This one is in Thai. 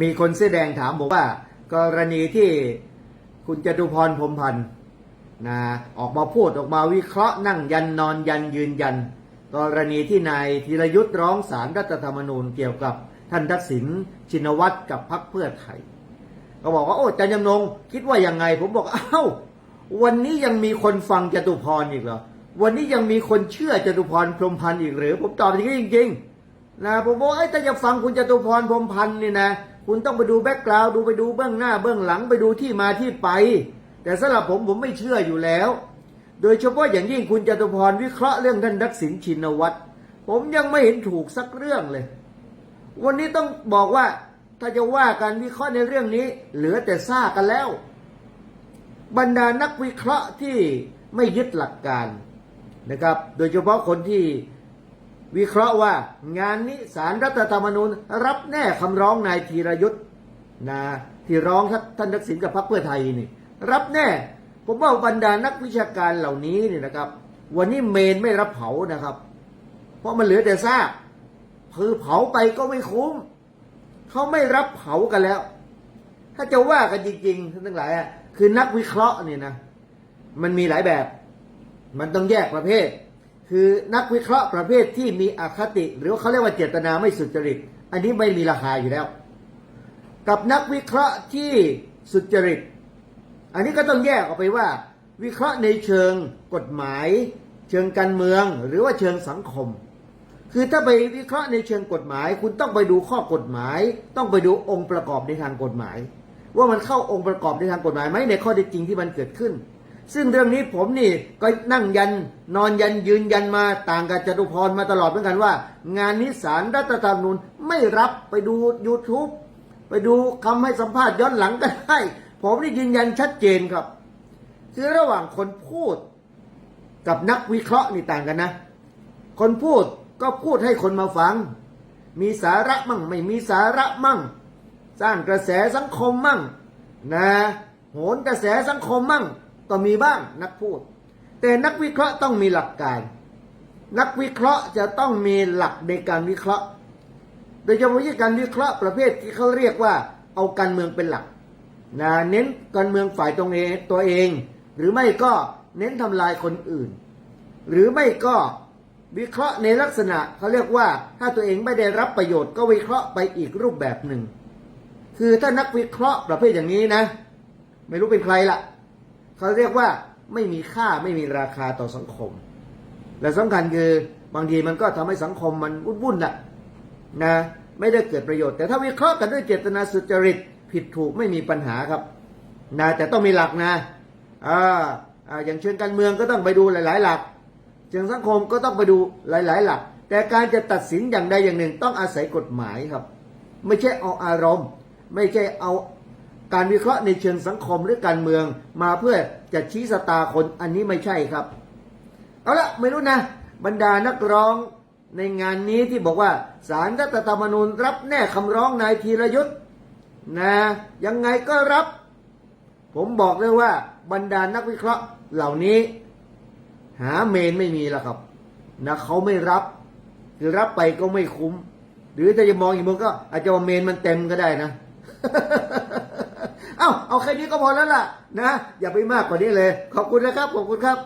มีคนเสื้อแดงถามบอกว่า กรณีที่คุณจตุพรพรมพันธ์นะออกมาพูดออกมาวิเคราะห์นั่งยันนอนยันยืนยัน กรณีที่นายธีรยุทธ์ร้องสารรัฐธรรมนูญเกี่ยวกับท่านทักษิณชินวัตรกับพรรคเพื่อไทยก็บอกว่าโอ้จารย์ยำนงคิดว่ายังไง ผมบอกอ้าววันนี้ยังมีคนฟังจตุพรอีกเหรอวันนี้ยังมีคนเชื่อจตุพรพรมพันธ์อีกหรือ ผมตอบอย่างนี้จริง ๆ นะผมบอกไอ้ถ้าจะฟังคุณจตุพรพรมพันธ์นี่นะ คุณต้องไปดูแบ็กกราวด์ดูไปดูเบื้องหน้าเบื้องหลังไปดูที่มาที่ไป แต่สำหรับผมผมไม่เชื่ออยู่แล้ว โดยเฉพาะอย่างยิ่งคุณจตุพรวิเคราะห์เรื่องท่านทักษิณชินวัตรผมยังไม่เห็นถูกสักเรื่องเลย วันนี้ต้องบอกว่าถ้าจะว่ากันวิเคราะห์ในเรื่องนี้ เหลือแต่ซ่ากันแล้ว บรรดานักวิเคราะห์ที่ไม่ยึดหลักการนะครับ โดยเฉพาะคนที่ วิเคราะห์ว่างานนี้สารรัฐธรรมนูญรับแน่คำร้องนายธีรยุทธ์นะที่ร้องท่านทักษิณกับพรรคเพื่อไทยนี่ รับแน่ ผมว่าบรรดานักวิชาการเหล่านี้เนี่ยนะครับ วันนี้เมนไม่รับเผานะครับ เพราะมันเหลือแต่ซากคือเผาไปก็ไม่คุ้มเขาไม่รับเผากันแล้ว ถ้าจะว่ากันจริงๆท่านทั้งหลายอะคือนักวิเคราะห์เนี่ยนะมันมีหลายแบบ มันต้องแยกประเภท คือนักวิเคราะห์ประเภทที่มีอคติ หรือเขาเรียกว่าเจตนาไม่สุจริต อันนี้ไม่มีราคาอยู่แล้ว กับนักวิเคราะห์ที่สุจริต อันนี้ก็ต้องแยกออกไปว่า วิเคราะห์ในเชิงกฎหมาย เชิงการเมืองหรือว่าเชิงสังคม คือถ้าไปวิเคราะห์ในเชิงกฎหมาย คุณต้องไปดูข้อกฎหมาย ต้องไปดูองค์ประกอบในทางกฎหมาย ว่ามันเข้าองค์ประกอบในทางกฎหมายไหมในข้อเท็จจริงที่มันเกิดขึ้น ซึ่งเรื่องนี้ผมนี่ก็นั่งยันนอนยันยืนยันมาต่างกับจตุพรมาตลอดเหมือนกันว่า งานนี้สารรัฐธรรมนูญไม่รับไปดู YouTube ไปดูคำให้สัมภาษณ์ย้อนหลังก็ได้ผมนี่ยืนยันชัดเจนครับ คือระหว่างคนพูดกับนักวิเคราะห์นี่ต่างกันนะ คนพูดก็พูดให้คนมาฟัง มีสาระมั่งไม่มีสาระมั่ง สร้างกระแสสังคมมั่ง นะโหนกระแสสังคมมั่ง ก็มีบ้างนักพูด แต่นักวิเคราะห์ต้องมีหลักการ นักวิเคราะห์จะต้องมีหลักในการวิเคราะห์ โดยเฉพาะการวิเคราะห์ประเภทที่เขาเรียกว่า เอาการเมืองเป็นหลักนะเน้นการเมืองฝ่ายตรงเองตัวเอง หรือไม่ก็เน้นทำลายคนอื่น หรือไม่ก็วิเคราะห์ในลักษณะเขาเรียกว่า ถ้าตัวเองไม่ได้รับประโยชน์ก็วิเคราะห์ไปอีกรูปแบบหนึ่ง คือถ้านักวิเคราะห์ประเภทอย่างนี้นะ ไม่รู้เป็นใครละ เขาเรียกว่าไม่มีค่าไม่มีราคาต่อสังคม และสำคัญคือบางทีมันก็ทำให้สังคมมันวุ่นๆน่ะนะไม่ได้เกิดประโยชน์ แต่ถ้าวิเคราะห์กันด้วยเจตนาสุจริตผิดถูกไม่มีปัญหาครับนะแต่ต้องมีหลักนะอ่าอ่าอย่างเชิงการเมืองก็ต้องไปดูหลาย ๆ หลักเชิงสังคมก็ต้องไปดูหลาย ๆ หลัก แต่การจะตัดสินอย่างใดอย่างหนึ่งต้องอาศัยกฎหมายครับ ไม่ใช่เอาอารมณ์ ไม่ใช่เอา การวิเคราะห์ในเชิงสังคมหรือการเมืองมาเพื่อจะชี้สตาคนอันนี้ไม่ใช่ครับ เอาละไม่รู้นะ บรรดานักร้องในงานนี้ที่บอกว่าสารรัฐธรรมนูญรับแน่คำร้องนายธีรยุทธ์นะยังไงก็รับ ผมบอกเลยว่าบรรดานักวิเคราะห์เหล่านี้ หาเมนไม่มีแล้วครับนะเขาไม่รับคือรับไปก็ไม่คุ้ม หรือถ้าจะมองอีกมุมก็อาจจะว่าเมนมันเต็มก็ได้นะ เอ้าเอาแค่นี้ก็พอแล้วล่ะนะอย่าไปมากกว่านี้เลย ขอบคุณนะครับขอบคุณครับ